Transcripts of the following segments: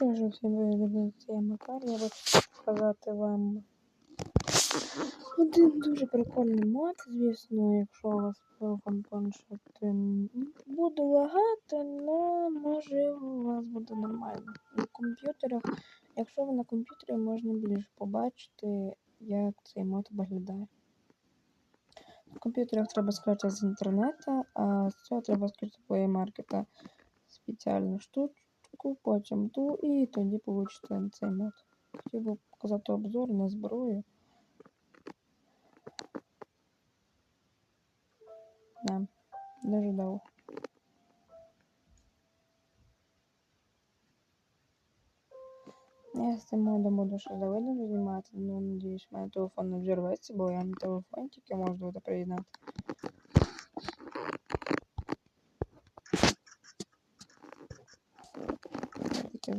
ж всім дивитися, я Макар, я хочу показати вам один дуже прикольний мод, звісно, якщо у вас телефон планшет буде лагати, але може у вас буде нормально. На комп'ютерах, якщо ви на комп'ютері, можна більше побачити, як цей мод виглядає. На комп'ютерах треба скачати з інтернету, а з цього треба скачати плеймаркета спеціальну штучку, потім ту і тоді получите цей мод. Хотів би показати обзор на зброю. Да, дуже довго. Я з цим модом буду ще завидно знімати, ну надіюсь, в мене телефон не взірветься, бо я на телефоні тільки можу туди приєднати.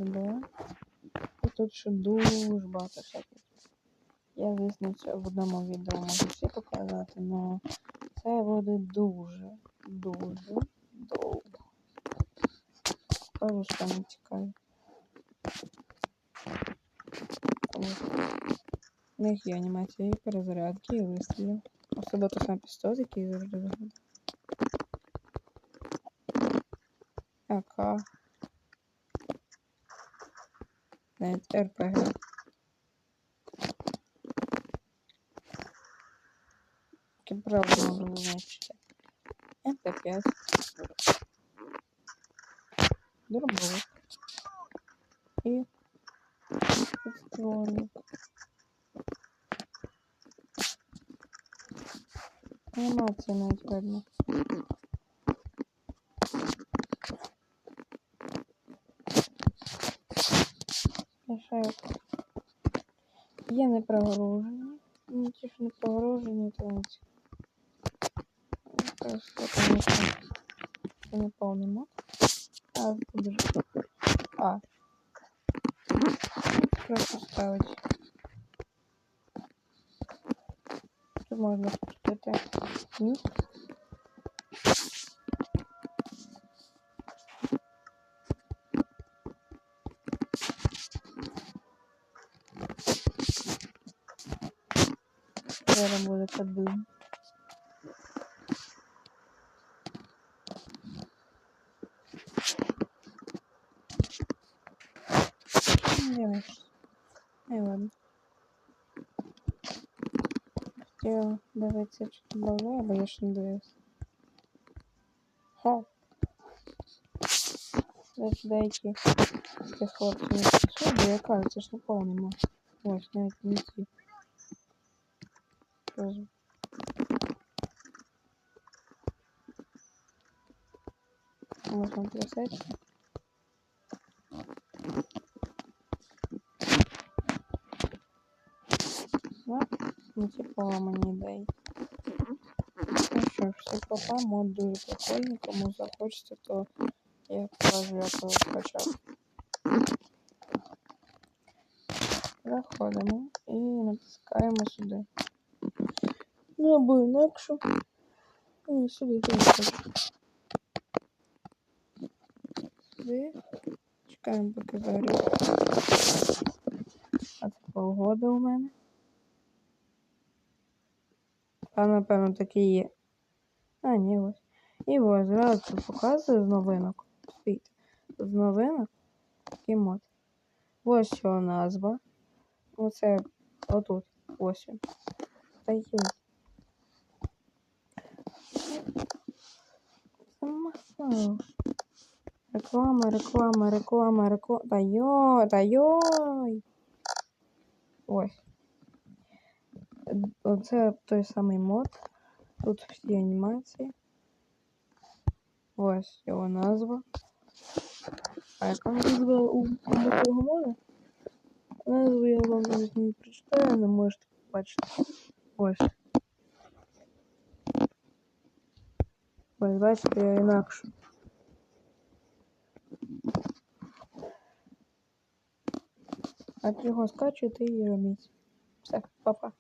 Забула. І тут ще дуже багато всяких. Я, звісно, це в одному відео можу всі показати, але це буде дуже, дуже довго. Кажу, що не цікаві. В них є анімації перезарядки і вистрілів. Особливо сам пістолет, який завжди виглядає. АК. Навіть РПГ. Таке правда можу визначити. МП5. Дробовик. І підствольник. Анімація навіть видно. Мішаю. Є непрогружені. Ну, ті, що не прогружені, то не. Просто, це не повний мод. А, буде. А. Просто ставить. Тут можна пустити ніж. Зараз буде кадун. Дивись. Ай ладно. Хотів дивитися, чи тут давно, бо я ще не дивився. Ха. Значить, деякі ці хлопці не пішли, бо я кажу, це ж не повний мод. Ось, навіть не ці. Роз- Можна просити. Ну, не ці поламані ідеї. Ну що ж, все пока, мод дуже прикольний, кому захочеться, то я покажу, як його скачав. Заходимо і натискаємо сюди. Ну або інакше. І сюди теж. Сюди. Чекаємо, поки загорить. А це погода у мене. А напевно такі є. А, ні, ось. І ось зразу тут показує з новинок. Світ. З новинок такий мод. Ось його назва. Оце отут. Ось він. Та Реклама, реклама, реклама, реклама. Та йой, та йой. Ось. Оце той самий мод. Тут всі анімації. Ось його назва. А яка назва у цього мода? Назву я вам навіть не прочитаю, але можете побачити. Ось. Ось, бачите, я інакше. А його скачуєте і робіть. Все, па-па.